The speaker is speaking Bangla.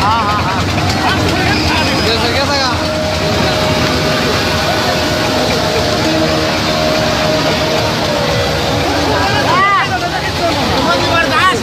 हाँ हाँ हाँ जैसे क्या था बर्दाश्त